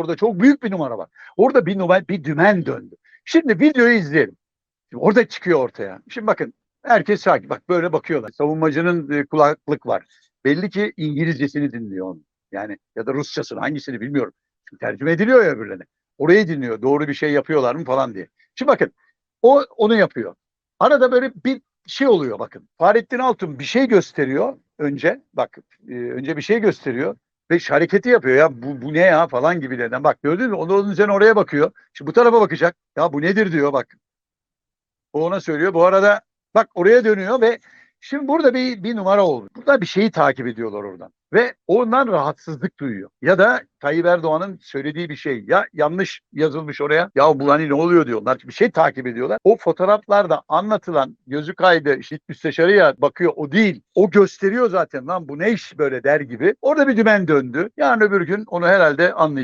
orada çok büyük bir numara var. Orada bir numara bir dümen döndü. Şimdi videoyu izleyelim. Şimdi orada çıkıyor ortaya. Şimdi bakın herkes sakin. Bak böyle bakıyorlar. Savunmacının e, kulaklık var. Belli ki İngilizcesini dinliyor onu. Yani ya da Rusçasını hangisini bilmiyorum. Çünkü tercüme ediliyor ya öbürlerine. Orayı dinliyor. Doğru bir şey yapıyorlar mı falan diye. Şimdi bakın o onu yapıyor. Arada böyle bir şey oluyor bakın. Fahrettin Altun bir şey gösteriyor önce. Bak e, önce bir şey gösteriyor ve şu hareketi yapıyor ya bu, bu ne ya falan gibilerinden. Bak gördün mü? Onu onun üzerine oraya bakıyor. Şimdi bu tarafa bakacak. Ya bu nedir diyor bak. O ona söylüyor. Bu arada bak oraya dönüyor ve şimdi burada bir, bir numara oldu. Burada bir şeyi takip ediyorlar oradan. Ve ondan rahatsızlık duyuyor. Ya da Tayyip Erdoğan'ın söylediği bir şey. Ya yanlış yazılmış oraya. Ya bu hani ne oluyor diyorlar. Bir şey takip ediyorlar. O fotoğraflarda anlatılan gözü kaydı işte müsteşarıya bakıyor. O değil. O gösteriyor zaten lan bu ne iş böyle der gibi. Orada bir dümen döndü. Yarın öbür gün onu herhalde anlayacağız.